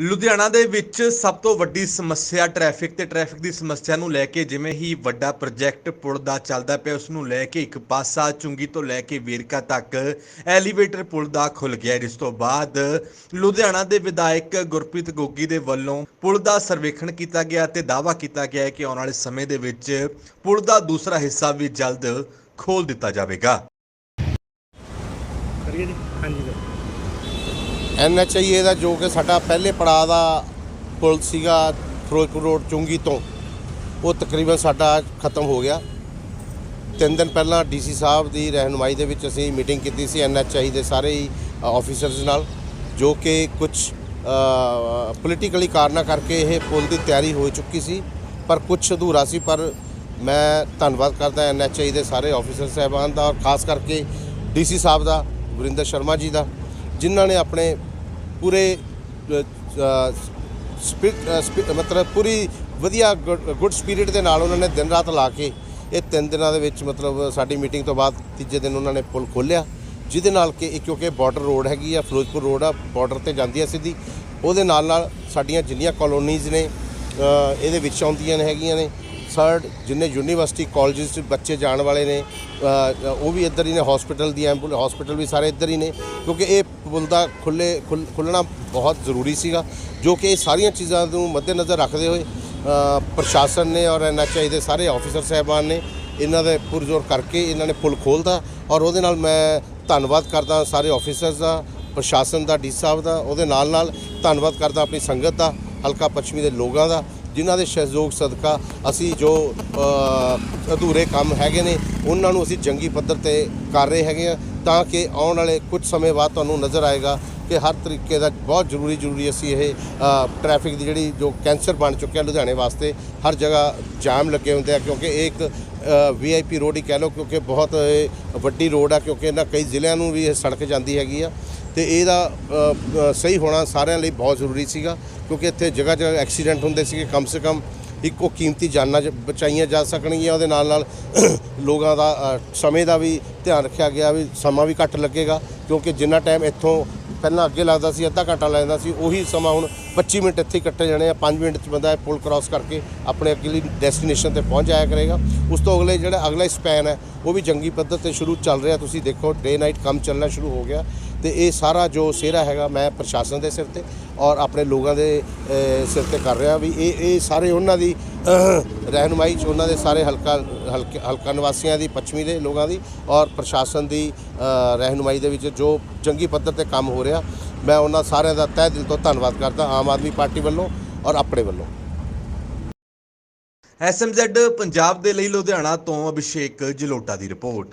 ਲੁਧਿਆਣਾ ਦੇ ਵਿੱਚ ਸਭ ਤੋਂ ਵੱਡੀ ਸਮੱਸਿਆ ਟ੍ਰੈਫਿਕ ਤੇ ਟ੍ਰੈਫਿਕ ਦੀ ਸਮੱਸਿਆ ਨੂੰ ਲੈ ਕੇ ਜਿਵੇਂ ਹੀ ਵੱਡਾ ਪ੍ਰੋਜੈਕਟ ਪੁਲ ਦਾ ਚੱਲਦਾ ਪਿਆ, ਉਸ ਨੂੰ ਲੈ ਕੇ ਇੱਕ ਪਾਸਾ ਚੁੰਗੀ ਤੋਂ ਲੈ ਕੇ ਵੇਰਕਾ ਤੱਕ ਐਲੀਵੇਟਰ ਪੁਲ ਦਾ ਖੁੱਲ ਗਿਆ ਜਿਸ ਤੋਂ ਬਾਅਦ ਲੁਧਿਆਣਾ ਦੇ ਵਿਧਾਇਕ ਗੁਰਪ੍ਰੀਤ ਗੋਗੀ ਦੇ ਵੱਲੋਂ ਪੁਲ ਦਾ ਸਰਵੇਖਣ ਕੀਤਾ ਗਿਆ ਤੇ ਦਾਅਵਾ ਕੀਤਾ ਗਿਆ ਹੈ ਕਿ ਆਉਣ ਵਾਲੇ ਸਮੇਂ ਦੇ ਵਿੱਚ ਪੁਲ ਦਾ ਦੂਸਰਾ ਹਿੱਸਾ ਵੀ ਜਲਦ ਖੋਲ ਦਿੱਤਾ ਜਾਵੇਗਾ। ਕਰੀਏ ਜੀ। ਹਾਂਜੀ ਐਨਐਚਆਈਏ ਦਾ ਜੋ ਕਿ ਸਾਡਾ ਪਹਿਲੇ ਪੜਾਅ ਦਾ ਪੁਲ ਸੀਗਾ ਫਿਰੋਜ਼ਪੁਰ ਰੋਡ ਚੁੰਗੀ ਤੋਂ, ਉਹ ਤਕਰੀਬਨ ਸਾਡਾ ਖਤਮ ਹੋ ਗਿਆ। ਤਿੰਨ ਦਿਨ ਪਹਿਲਾਂ ਡੀਸੀ ਸਾਹਿਬ ਦੀ ਰਹਿਨੁਮਾਈ ਦੇ ਵਿੱਚ ਅਸੀਂ ਮੀਟਿੰਗ ਕੀਤੀ ਸੀ ਐਨਐਚਆਈ ਦੇ ਸਾਰੇ ਹੀ ਆਫੀਸਰਸ ਨਾਲ, ਜੋ ਕਿ ਕੁਝ ਪੋਲੀਟੀਕਲੀ ਕਾਰਨਾਂ ਕਰਕੇ ਇਹ ਪੁਲ ਦੀ ਤਿਆਰੀ ਹੋ ਚੁੱਕੀ ਸੀ, ਪਰ ਕੁਝ ਅਧੂਰਾ ਸੀ। ਪਰ ਮੈਂ ਧੰਨਵਾਦ ਕਰਦਾ ਐਨਐਚਆਈ ਦੇ ਸਾਰੇ ਆਫੀਸਰ ਸਾਹਿਬਾਨ ਦਾ ਔਰ ਖਾਸ ਕਰਕੇ ਡੀਸੀ ਸਾਹਿਬ ਦਾ, ਵਰਿੰਦਰ ਸ਼ਰਮਾ ਜੀ ਦਾ, ਜਿਨ੍ਹਾਂ ਨੇ ਆਪਣੇ ਪੂਰੇ ਸਪਿ- ਅ, ਮਤਲਬ ਪੂਰੀ ਵਧੀਆ ਗੁੱਡ ਸਪਿਰਿਟ ਦੇ ਨਾਲ ਉਹਨਾਂ ਨੇ ਦਿਨ ਰਾਤ ਲਾ ਕੇ ਇਹ ਤਿੰਨ ਦਿਨਾਂ ਦੇ ਵਿੱਚ ਮਤਲਬ ਸਾਡੀ ਮੀਟਿੰਗ ਤੋਂ ਬਾਅਦ ਤੀਜੇ ਦਿਨ ਉਹਨਾਂ ਨੇ ਪੁਲ ਖੋਲ੍ਹਿਆ ਜਿਹਦੇ ਨਾਲ ਕਿ ਇਹ ਕਿਉਂਕਿ ਬਾਰਡਰ ਰੋਡ ਹੈਗੀ ਆ ਫਿਰੋਜ਼ਪੁਰ ਰੋਡ ਆ ਬਾਰਡਰ ਤੇ ਜਾਂਦੀ ਆ ਸਿੱਧੀ। ਉਹਦੇ ਨਾਲ ਨਾਲ ਸਾਡੀਆਂ ਜਿੰਨੀਆਂ ਕਲੋਨੀਜ਼ ਨੇ ਇਹਦੇ ਵਿੱਚ ਆਉਂਦੀਆਂ ਨੇ ਹੈਗੀਆਂ ਨੇ। ਥਰਡ ਜਿੰਨੇ ਯੂਨੀਵਰਸਿਟੀ ਕਾਲਜਸ 'ਚ ਬੱਚੇ ਜਾਣ ਵਾਲੇ ਨੇ ਉਹ ਵੀ ਇੱਧਰ ਹੀ ਨੇ ਹਸਪੀਟਲ ਦੀ ਐਂਬੂਲ ਹਸਪੀਟਲ ਵੀ ਸਾਰੇ ਇੱਧਰ ਹੀ ਨੇ, ਕਿਉਂਕਿ ਇਹ ਪੁਲ ਦਾ ਖੁੱਲੇ ਖੁੱਲਣਾ ਬਹੁਤ ਜ਼ਰੂਰੀ ਸੀਗਾ, ਜੋ ਕਿ ਇਹ ਸਾਰੀਆਂ ਚੀਜ਼ਾਂ ਨੂੰ ਮੱਦੇਨਜ਼ਰ ਰੱਖਦੇ ਹੋਏ ਪ੍ਰਸ਼ਾਸਨ ਨੇ ਔਰ ਐਨਐਚਆਈ ਦੇ ਸਾਰੇ ਆਫੀਸਰ ਸਾਹਿਬਾਨ ਨੇ, ਇਹਨਾਂ ਦੇ ਪੁਰਜ਼ੋਰ ਕਰਕੇ ਇਹਨਾਂ ਨੇ ਪੁਲ ਖੋਲ੍ਹਤਾ ਔਰ ਉਹਦੇ ਨਾਲ ਮੈਂ ਧੰਨਵਾਦ ਕਰਦਾ ਸਾਰੇ ਆਫੀਸਰਸ ਦਾ, ਪ੍ਰਸ਼ਾਸਨ ਦਾ ਡੀ ਸਾਹਿਬ ਦਾ, ਉਹਦੇ ਨਾਲ ਨਾਲ ਧੰਨਵਾਦ ਕਰਦਾ ਆਪਣੀ ਸੰਗਤ ਦਾ, ਹਲਕਾ ਪੱਛਮੀ ਦੇ ਲੋਕਾਂ ਦਾ ਜਿਨ੍ਹਾਂ ਦੇ ਸਹਿਯੋਗ ਸਦਕਾ ਅਸੀਂ ਜੋ ਅਧੂਰੇ ਕੰਮ ਹੈਗੇ ਨੇ, ਉਹਨਾਂ ਨੂੰ ਅਸੀਂ ਜੰਗੀ ਪੱਧਰ ਤੇ ਕਰ ਰਹੇ ਹੈਗੇ ਆ ਤਾਂ ਕਿ ਆਉਣ ਵਾਲੇ ਕੁਝ ਸਮੇਂ ਬਾਅਦ ਤੁਹਾਨੂੰ ਨਜ਼ਰ ਆਏਗਾ ਕਿ ਹਰ ਤਰੀਕੇ ਦਾ ਬਹੁਤ ਜ਼ਰੂਰੀ ਜ਼ਰੂਰੀ ਅਸੀਂ ਇਹ ਅ, ਟ੍ਰੈਫਿਕ ਦੀ ਜਿਹੜੀ ਜੋ ਕੈਂਸਰ ਬਣ ਚੁੱਕਿਆ ਲੁਧਿਆਣੇ ਵਾਸਤੇ ਹਰ ਜਗ੍ਹਾ ਜਾਮ ਲੱਗੇ ਹੁੰਦੇ ਆ ਕਿਉਂਕਿ ਇਹ ਇੱਕ ਵੀਆਈਪੀ ਰੋਡ ਹੀ ਕਹਿ ਲਓ ਕਿਉਂਕਿ ਬਹੁਤ ਇਹ ਵੱਡੀ ਰੋਡ ਆ ਕਿਉਂਕਿ ਇਹਨਾਂ ਕਈ ਜ਼ਿਲ੍ਹਿਆਂ ਨੂੰ ਵੀ ਇਹ ਸੜਕ ਜਾਂਦੀ ਹੈਗੀ ਆ। ਤੇ ਇਹਦਾ ਸਹੀ ਹੋਣਾ ਸਾਰਿਆਂ ਲਈ ਬਹੁਤ ਜ਼ਰੂਰੀ ਸੀਗਾ ਕਿਉਂਕਿ ਇੱਥੇ ਜਗ੍ਹਾ ਜਗ੍ਹਾ ਐਕਸੀਡੈਂਟ ਹੁੰਦੇ ਸੀਗੇ ਕਮ ਸੇ ਕਮ ਇੱਕੋ ਕੀਮਤੀ ਜਾਨਾਂ ਜ- ਬਚਾਈਆਂ ਜਾ ਸਕਣਗੀਆਂ ਉਹਦੇ ਨਾਲ ਨਾਲ ਲੋਕਾਂ ਦਾ ਸਮੇਂ ਦਾ ਵੀ ਧਿਆਨ ਰੱਖਿਆ ਗਿਆ ਵੀ ਸਮਾਂ ਵੀ ਘੱਟ ਲੱਗੇਗਾ ਕਿਉਂਕਿ ਜਿੰਨਾ ਟਾਈਮ ਇੱਥੋਂ ਪਹਿਲਾਂ ਅੱਗੇ ਲੱਗਦਾ ਸੀ, ਅੱਧਾ ਘੰਟਾ ਲੱਗਦਾ ਸੀ, ਉਹੀ ਸਮਾਂ ਹੁਣ 25 ਮਿੰਟ ਇੱਥੇ ਕੱਟੇ ਜਾਣੇ ਆ 5 ਮਿੰਟ 'ਚ ਬੰਦਾ ਇਹ ਪੁਲ ਕ੍ਰਾਸ ਕਰਕੇ ਆਪਣੇ ਅਗਲੀ ਡੈਸਟੀਨੇਸ਼ਨ ਤੇ ਪਹੁੰਚ ਜਾਇਆ ਕਰੇਗਾ। ਉਸ ਤੋਂ ਅਗਲੇ ਜਿਹੜਾ ਅਗਲਾ ਸਪੈਨ ਹੈ, ਉਹ ਵੀ ਜੰਗੀ ਪੱਧਰ ਤੇ ਸ਼ੁਰੂ ਚੱਲ ਰਿਹਾ, ਤੁਸੀਂ ਦੇਖੋ ਡੇ ਨਾਈਟ ਕੰਮ ਚੱਲਣਾ ਸ਼ੁਰੂ ਹੋ ਗਿਆ। ਤੇ ਇਹ ਸਾਰਾ ਜੋ ਸਿਹਰਾ ਹੈਗਾ ਮੈਂ ਪ੍ਰਸ਼ਾਸਨ ਦੇ ਸਿਰ ਤੇ ਔਰ ਆਪਣੇ ਲੋਕਾਂ ਦੇ ਸਿਰ ਤੇ ਕਰ ਰਿਹਾ ਵੀ ਇਹ ਇਹ ਸਾਰੇ ਉਹਨਾਂ ਦੀ ਅਹ, ਰਹਿਨੁਮਾਈ ਚ ਉਹਨਾਂ ਦੇ ਸਾਰੇ ਹਲਕਾ ਹਲਕੇ ਹਲਕਾ ਨਿਵਾਸੀਆਂ ਦੀ ਪੱਛਮੀ ਦੇ ਲੋਕਾਂ ਦੀ ਔਰ ਪ੍ਰਸ਼ਾਸਨ ਦੀ ਅ, ਰਹਿਨੁਮਾਈ ਦੇ ਵਿੱਚ ਜੋ ਚੰਗੀ ਪੱਧਰ ਤੇ ਕੰਮ ਹੋ ਰਿਹਾ ਮੈਂ ਉਹਨਾਂ ਸਾਰਿਆਂ ਦਾ ਤਹਿ ਦਿਲ ਤੋਂ ਧੰਨਵਾਦ ਕਰਦਾ ਆਮ ਆਦਮੀ ਪਾਰਟੀ ਵੱਲੋਂ ਔਰ ਆਪਣੇ ਵੱਲੋਂ। ਐਸਐਮਜ਼ੈਡ ਪੰਜਾਬ ਦੇ ਲਈ ਲੁਧਿਆਣਾ ਤੋਂ ਅਭਿਸ਼ੇਕ ਜਲੋਟਾ ਦੀ ਰਿਪੋਰਟ।